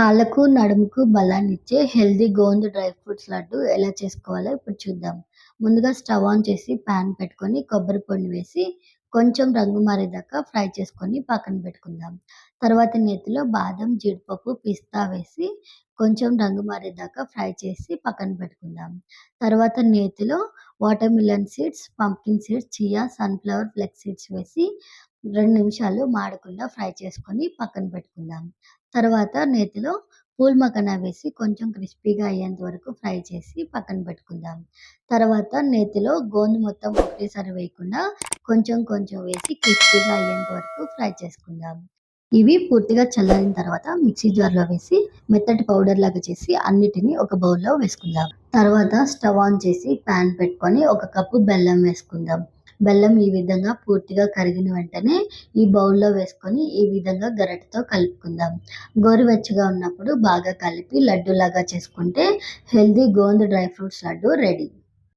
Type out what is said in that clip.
కాళ్ళకు, నడుముకు బలాన్నిచ్చే healthy gond dry fruits laddu ఎలా చేసుకోవాలో ఇప్పుడు చూద్దాం. ముందుగా స్టవ్ ఆన్ చేసి పాన్ పెట్టుకొని కొబ్బరి పొడిని వేసి కొంచెం రంగు మారేదాకా ఫ్రై చేసుకొని పక్కన పెట్టుకుందాం. తర్వాత నేతిలో బాదం, జీడిపప్పు, పిస్తా వేసి కొంచెం రంగు మారేదాకా ఫ్రై చేసి పక్కన పెట్టుకుందాం. తర్వాత నేతిలో water melon seeds, pumpkin seeds, chia, sunflower, flax seeds వేసి రెండు నిమిషాలు మాడకుండా ఫ్రై చేసుకొని పక్కన పెట్టుకుందాం. తర్వాత నేతిలో పూల్ మఖానా వేసి కొంచెం క్రిస్పీగా అయ్యేంత వరకు ఫ్రై చేసి పక్కన పెట్టుకుందాం. తర్వాత నేతిలో గోందు మొత్తం ఒకేసారి వేయకుండా కొంచెం కొంచెం వేసి క్రిస్పీగా అయ్యేంత వరకు ఫ్రై చేసుకుందాం. ఇవి పూర్తిగా చల్లారిన తర్వాత మిక్సీ జార్లో వేసి మెత్తటి పౌడర్ లాగా చేసి అన్నిటినీ ఒక బౌల్లో వేసుకుందాం. తర్వాత స్టవ్ ఆన్ చేసి పాన్ పెట్టుకొని ఒక కప్పు బెల్లం వేసుకుందాం. బెల్లం ఈ విధంగా పూర్తిగా కరిగిన వెంటనే ఈ బౌల్లో వేసుకొని ఈ విధంగా గరిటెతో కలుపుకుందాం. గోరువెచ్చగా ఉన్నప్పుడు బాగా కలిపి లడ్డూలాగా చేసుకుంటే healthy gond dry fruits laddu ready.